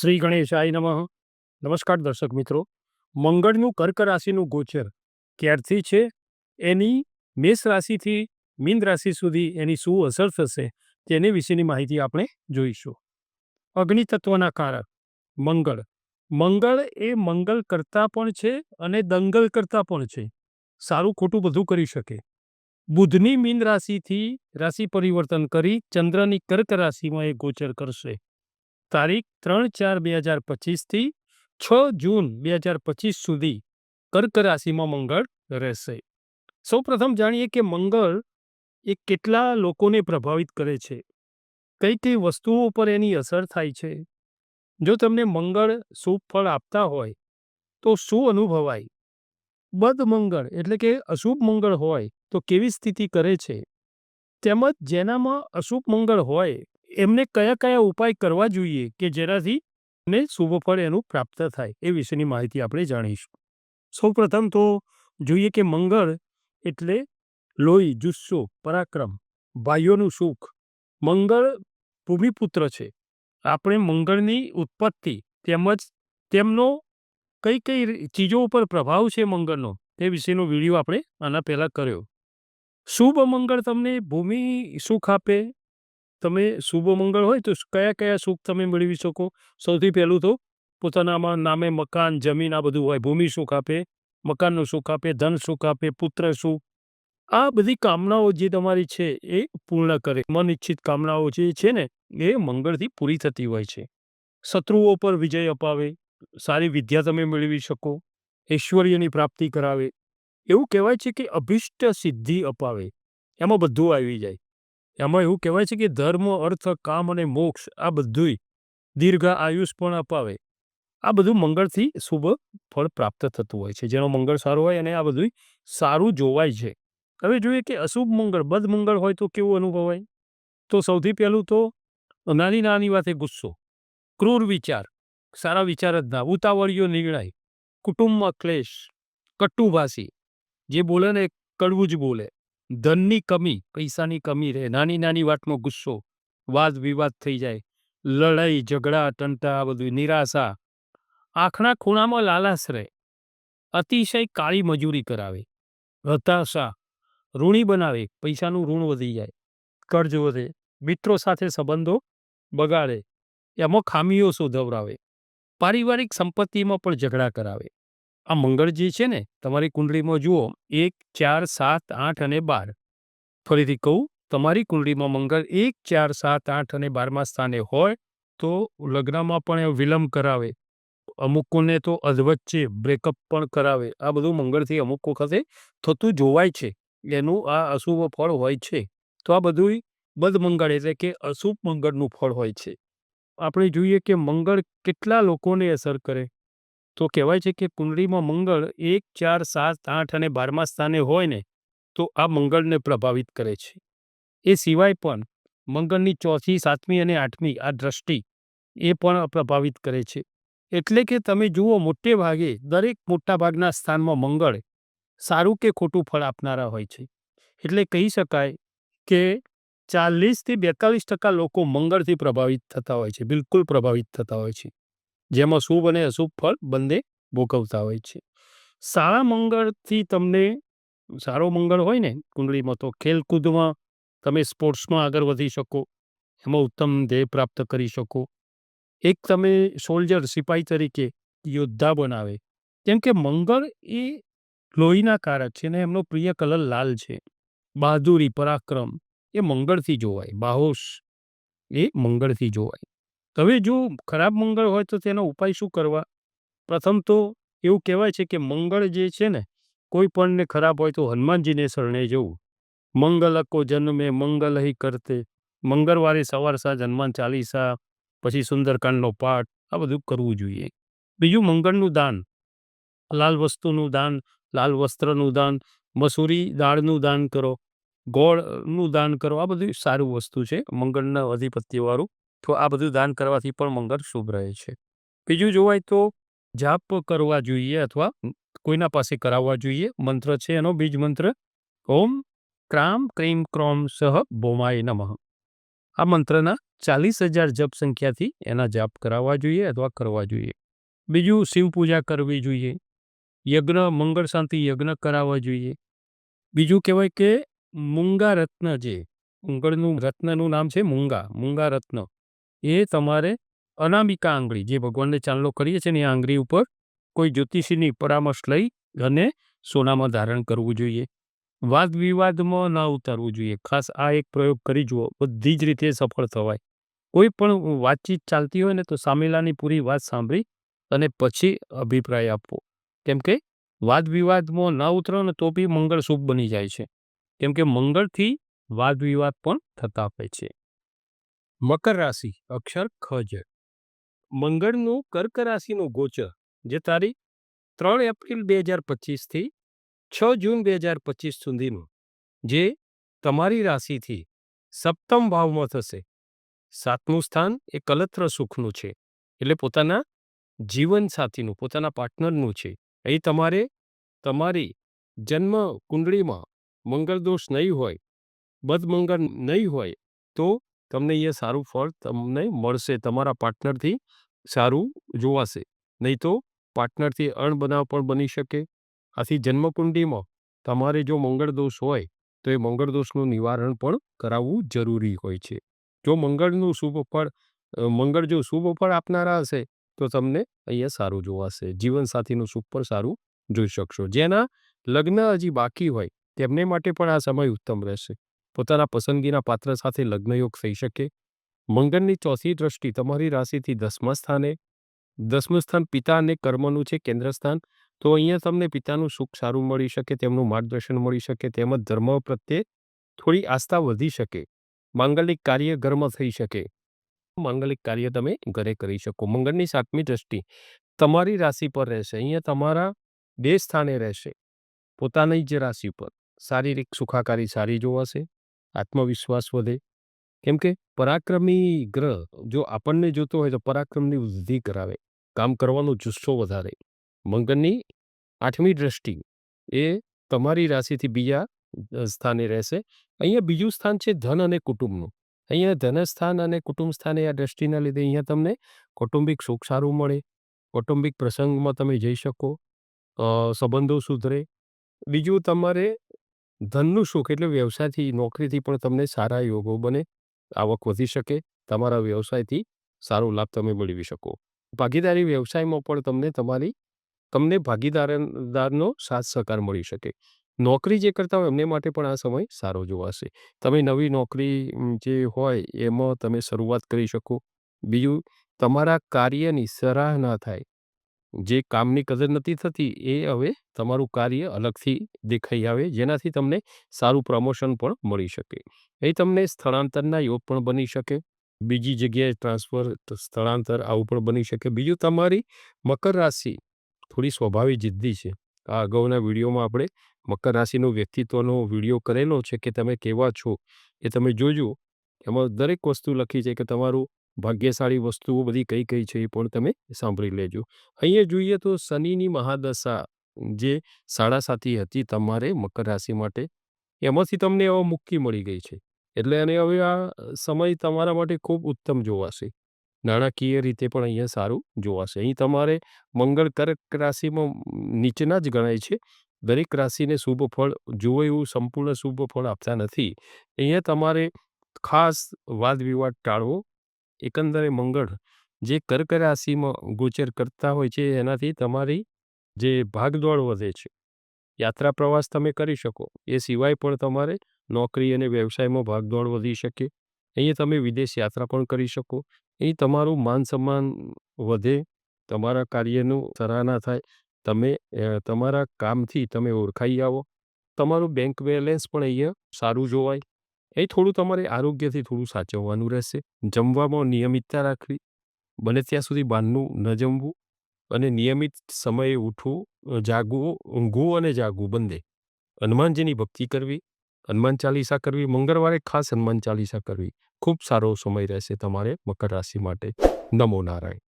શ્રી ગણેશાય નમઃ. નમસ્કાર દર્શક મિત્રો. મંગળનું કર્ક રાશિનું ગોચર ક્યારથી છે? એની મેષ રાશિથી મીન રાશિ સુધી એની શું અસર થશે તેની વિશેની માહિતી આપણે જોઈશું. અગ્નિ તત્વના કારક મંગળ. મંગળ એ મંગલ કરતા પણ છે અને દંગલ કરતા પણ છે. સારું ખોટું બધું કરી શકે. બુધની મીન રાશિથી રાશિ પરિવર્તન કરી ચંદ્રની કર્ક રાશિમાં એ ગોચર કરશે. તારીખ ત્રણ ચાર બે હજાર પચીસથી છ જૂન બે હજાર પચીસ સુધી કર્ક રાશિમાં મંગળ રહેશે. સૌ પ્રથમ જાણીએ કે મંગળ એ કેટલા લોકોને પ્રભાવિત કરે છે. કઈ કઈ વસ્તુઓ પર એની અસર થાય છે. જો તમને મંગળ શુભ ફળ આપતા હોય, તો શું અનુભવાય? બદ મંગળ એટલે કે અશુભ મંગળ હોય તો કેવી સ્થિતિ કરે છે? તેમજ જેનામાં અશુભ મંગળ હોય એમને કયા કયા ઉપાય કરવા જોઈએ કે જેનાથી ને શુભ ફળ એનું પ્રાપ્ત થાય એ વિશેની માહિતી આપણે જાણીશું. સૌ પ્રથમ તો જોઈએ કે મંગળ એટલે લોહી, જુસ્સો, પરાક્રમ ભાઈઓનું સુખ. મંગળ ભૂમિપુત્ર છે. આપણે મંગળની ઉત્પત્તિ તેમજ તેમનો કઈ કઈ ચીજો ઉપર પ્રભાવ છે મંગળનો તે વિશેનો વીડિયો આપણે આના પહેલાં કર્યો. શુભ મંગળ તમને ભૂમિ સુખ આપે તમે શુભ મંગળ હોય તો કયા કયા સુખ તમે મેળવી શકો? સૌથી પહેલું તો પોતાનામાં નામે મકાન, જમીન આ બધું હોય. ભૂમિ સુખ આપે, મકાનનું સુખ આપે, ધન સુખ આપે, પુત્ર સુખ. આ બધી કામનાઓ જે તમારી છે એ પૂર્ણ કરે. મન ઈચ્છિત કામનાઓ જે છે ને એ મંગળથી પૂરી થતી હોય છે. શત્રુઓ પર વિજય અપાવે, સારી વિદ્યા તમે મેળવી શકો, ઐશ્વર્યની પ્રાપ્તિ કરાવે. એવું કહેવાય છે કે અભિષ્ટ સિદ્ધિ અપાવે. એમાં બધું આવી જાય. એમાં એવું કહેવાય છે કે ધર્મ, અર્થ, કામ અને મોક્ષ આ બધુંય દીર્ઘ આયુષ પણ અપાવે. આ બધું મંગળથી શુભ ફળ પ્રાપ્ત થતું હોય છે. જેનો મંગળ સારો હોય અને આ બધું સારું જોવાય છે. હવે જોઈએ કે અશુભ મંગળ, બદ મંગળ હોય તો કેવું અનુભવાય? તો સૌથી પહેલું તો નાની નાની વાતે ગુસ્સો, ક્રૂર વિચાર, સારા વિચાર જ ના ઉતાવળીયો નિર્ણય, કુટુંબમાં ક્લેશ, કટુભાષી, જે બોલે ને કડવું જ બોલે. ધનની કમી, પૈસાની કમી રહે, નાની નાની વાતનો ગુસ્સો વાદ વિવાદ થઈ જાય, લડાઈ, ઝઘડા ટંટા બધું નિરાશા, આંખના ખૂણામાં લાલાશ રહે, અતિશય કાળી મજૂરી કરાવે, હતાશા, ઋણી બનાવે, પૈસાનું ઋણ વધી જાય, કર્જ વધે, મિત્રો સાથે સંબંધો બગાડે, એમાં ખામીઓ શોધવરાવે, પારિવારિક સંપત્તિમાં પણ ઝઘડા કરાવે. આ મંગળ જે છે ને, તમારી કુંડળીમાં જુઓ, એક, ચાર, સાત, આઠ અને બાર. ફરીથી કહું, તમારી કુંડળીમાં મંગળ એક, ચાર, સાત, આઠ અને બારમા સ્થાને હોય, તો લગ્નમાં પણ વિલંબ કરાવે. અમુકોને તો અધવચ્ચે બ્રેકઅપ પણ કરાવે. આ બધું મંગળથી અમુક વખતે થતું જોવાય છે. એનું આ અશુભ ફળ હોય છે. તો આ બધું બદમંગળ એટલે કે અશુભ મંગળનું ફળ હોય છે. આપણે જોઈએ કે મંગળ કેટલા લોકોને અસર કરે? તો કહેવાય છે કે કુંડળીમાં મંગળ એક, ચાર, સાત, આઠ અને બારમા સ્થાને હોય ને, તો આ મંગળને પ્રભાવિત કરે છે. એ સિવાય પણ મંગળની ચોથી, સાતમી અને આઠમી આ દ્રષ્ટિ એ પણ પ્રભાવિત કરે છે. એટલે કે તમે જુઓ મોટે ભાગે દરેક મોટા ભાગના સ્થાનમાં મંગળ સારું કે ખોટું ફળ આપનારા હોય છે. એટલે કહી શકાય કે ચાલીસથી બેતાલીસ ટકા લોકો મંગળથી પ્રભાવિત થતા હોય છે, બિલકુલ પ્રભાવિત થતા હોય છે. જેમાં શુભ અને અશુભ ફળ બંને ભોગવતા હોય છે. સારા મંગળથી તમને, સારો મંગળ હોય ને કુંડળીમાં, તો ખેલકૂદમાં તમે સ્પોર્ટ્સમાં આગળ વધી શકો, એમાં ઉત્તમ ધ્યેય પ્રાપ્ત કરી શકો. એક તમે સોલ્જર, સિપાહી તરીકે યોદ્ધા બનાવે. કેમ કે મંગળ એ લોહીના કારક છે ને એમનો પ્રિય કલર લાલ છે. બહાદુરી, પરાક્રમ એ મંગળથી જોવાય, બાહોશ એ મંગળથી જોવાય. હવે જો ખરાબ મંગળ હોય તો તેનો ઉપાય શું કરવા? પ્રથમ તો એવું કહેવાય છે કે મંગળ જે છે ને, કોઈ પણને ખરાબ હોય તો હનુમાનજીને શરણે જવું. મંગલ અકો જન્મે, મંગલ હિ કરતે. મંગળવારે સવાર સાંજ હનુમાન ચાલીસા, પછી સુંદરકાંડનો પાઠ, આ બધું કરવું જોઈએ. બીજું મંગળનું દાન. લાલ વસ્તુનું દાન, લાલ વસ્ત્રનું દાન, મસૂરી દાળનું દાન કરો, ગોળનું દાન કરો, આ બધું સારું વસ્તુ છે મંગળના અધિપત્યવાળું. તો આ બધું દાન કરવાથી પણ મંગળ શુભ રહે છે. બીજું જોવાય તો જાપ કરવા જોઈએ અથવા કોઈના પાસે કરાવવા જોઈએ. મંત્ર છે એનો, બીજ મંત્ર. ઓમ ક્રામ ક્રીમ ક્રોમ સહ બોમાય નમઃ. આ મંત્રના ચાલીસ હજાર જપ સંખ્યાથી એના જાપ કરાવવા જોઈએ અથવા કરવા જોઈએ. બીજું શિવ પૂજા કરવી જોઈએ. યજ્ઞ, મંગળ શાંતિ યજ્ઞ કરાવવા જોઈએ. બીજું કહેવાય કે મૂંગા રત્ન જે, મંગળનું રત્નનું નામ છે મૂંગા મૂંગા રત્ન. એ તમારે અનામિકા આંગળી, જે ભગવાનને ચાંદલો કરીએ છીએ ને એ આંગળી ઉપર કોઈ જ્યોતિષીની પરામર્શ લઈ અને સોનામાં ધારણ કરવું જોઈએ. વાદ વિવાદમાં ન ઉતારવું જોઈએ. ખાસ આ એક પ્રયોગ કરી જુઓ. બધી જ રીતે સફળ થવાય. કોઈ પણ વાતચીત ચાલતી હોય ને તો સામેલાની પૂરી વાત સાંભળી અને પછી અભિપ્રાય આપવો. કેમ કે વાદ વિવાદમાં ન ઉતરો ને તો બી મંગળ શુભ બની જાય છે. કેમ કે મંગળથી વાદ વિવાદ પણ થતા હોય છે. મકર રાશિ, અક્ષર ખજ મંગળનું કર્ક રાશિનું ગોચર, જે તારીખ ત્રણ એપ્રિલ બે હજાર પચીસથી છ જૂન બે હજાર પચીસ સુધીનું, જે તમારી રાશિથી સપ્તમ ભાવમાં થશે. સાતમું સ્થાન એ કલત્ર સુખનું છે, એટલે પોતાના જીવનસાથીનું, પોતાના પાર્ટનરનું છે. અહીં તમારે તમારી જન્મ કુંડળીમાં મંગળ દોષ નહીં હોય બદમંગળ નહીં હોય, તો તમને એ સારું ફળ તમને મળશે, તમારા પાર્ટનરથી સારું જોવાશે. નહીં તો પાર્ટનરથી અણબનાવ પણ બની શકે. આથી જન્મકુંડીમાં તમારે જો મંગળ દોષ હોય, તો એ મંગળ દોષનું નિવારણ પણ કરાવવું જરૂરી હોય છે. જો મંગળનું શુભ ફળ મંગળ જો શુભ ફળ આપનારા હશે, તો તમને અહીંયા સારું જોવાશે. જીવનસાથીનું સુખ પણ સારું જોઈ શકશો. જેના લગ્ન હજી બાકી હોય, તેમને માટે પણ આ સમય ઉત્તમ રહેશે. પોતાના પસંદગીના પાત્ર સાથે લગ્નયોગ થઈ શકે. મંગળની ચોથી દ્રષ્ટિ તમારી રાશિથી દસમા સ્થાને. દસમું સ્થાન પિતા અને કર્મનું છે કેન્દ્ર સ્થાન તો અહીંયા તમને પિતાનું સુખ સારું મળી શકે, તેમનું માર્ગદર્શન મળી શકે, તેમજ ધર્મ પ્રત્યે થોડી આસ્થા વધી શકે. માંગલિક કાર્ય ઘરમાં થઈ શકે. માંગલિક કાર્ય તમે ઘરે કરી શકો. મંગળની સાતમી દ્રષ્ટિ તમારી રાશિ પર રહેશે. અહીંયા તમારા બે સ્થાને રહેશે. પોતાની જ રાશિ પર. શારીરિક સુખાકારી સારી જોવાશે. આત્મવિશ્વાસ વધે. કેમ કે પરાક્રમી ગ્રહ જો આપણને જોતો હોય તો પરાક્રમની વૃદ્ધિ કરાવે, કામ કરવાનો જુસ્સો વધારે. મંગળની આઠમી દ્રષ્ટિ એ તમારી રાશિથી બીજા સ્થાને રહેશે. અહીંયા બીજું સ્થાન છે ધન અને કુટુંબનું. અહીંયા ધનસ્થાન અને કુટુંબ સ્થાને આ દ્રષ્ટિના લીધે અહીંયા તમને કૌટુંબિક સુખ સારું મળે. કૌટુંબિક પ્રસંગમાં તમે જઈ શકો સંબંધો સુધરે. બીજું તમારે ધનનું સુખ એટલે વ્યવસાયથી, નોકરીથી પણ તમને સારા યોગો બને, આવક વધી શકે, તમારા વ્યવસાયથી સારો લાભ તમે મેળવી શકો. ભાગીદારી વ્યવસાયમાં પણ તમને તમારી, તમને ભાગીદારદારનો સાથ સહકાર મળી શકે. નોકરી જે કરતા હોય એમને માટે પણ આ સમય સારો જોવાશે તમે નવી નોકરી જે હોય એમાં તમે શરૂઆત કરી શકો. બીજું, તમારા કાર્યની સરાહના થાય. જે કામની કદર નથી થતી એ હવે તમારું કાર્ય અલગથી દેખાઈ આવે, જેનાથી તમને સારું પ્રમોશન પણ મળી શકે. એ તમને સ્થળાંતરના યોગ પણ બની શકે, બીજી જગ્યાએ ટ્રાન્સફર સ્થળાંતર આવું પણ બની શકે. બીજું તમારી મકર રાશિ થોડી સ્વભાવિક જિદ્દી છે. આ અગાઉના વિડીયોમાં આપણે મકર રાશિનું વ્યક્તિત્વનો વીડિયો કરેલો છે કે તમે કેવા છો એ તમે જોજો. એમાં દરેક વસ્તુ લખી છે કે તમારું ભાગ્યશાળી વસ્તુઓ બધી કઈ કઈ છે એ પણ તમે સાંભળી લેજો. અહીંયા જોઈએ તો શનિની મહાદશા, જે સાડા સાતી હતી તમારે મકર રાશિ માટે, એમાંથી તમને એવા મુક્તિ મળી ગઈ છે. એટલે અને હવે આ સમય તમારા માટે ખૂબ ઉત્તમ જોવાશે. નાણાકીય રીતે પણ અહીંયા સારું જોવાશે. અહીં તમારે મંગળ કર્ક રાશિમાં નીચેના જ ગણાય છે. દરેક રાશિને શુભ ફળ જુઓ એવું સંપૂર્ણ શુભ ફળ આપતા નથી. અહીંયા તમારે ખાસ વાદ વિવાદ ટાળવો એકંદરે મંગળ જે કર્ક રાશિમાં ગોચર કરતા હોય છે, એનાથી તમારી જે ભાગદોડ વધે છે. યાત્રા પ્રવાસ તમે કરી શકો, એ સિવાય પણ તમારે નોકરી અને વ્યવસાયમાં ભાગદોડ વધી શકે. અહીંયા તમે વિદેશ યાત્રા પણ કરી શકો. અહીં તમારું માન સન્માન વધે, તમારા કાર્યનું સરાહના થાય, તમે તમારા કામથી તમે ઓળખાઈ આવો. તમારું બેંક બેલેન્સ પણ અહીંયા સારું જોવાય. એ થોડું તમારે આરોગ્યથી થોડું સાચવવાનું રહેશે. જમવામાં નિયમિતતા રાખવી. બને ત્યાં સુધી બહારનું ન જમવું અને નિયમિત સમયે ઉઠવું જાગવું, ઊંઘવું અને જાગવું બંને. હનુમાનજીની ભક્તિ કરવી, હનુમાન ચાલીસા કરવી, મંગળવારે ખાસ હનુમાન ચાલીસા કરવી. ખૂબ સારો સમય રહેશે તમારે મકર રાશિ માટે. નમો નારાયણ.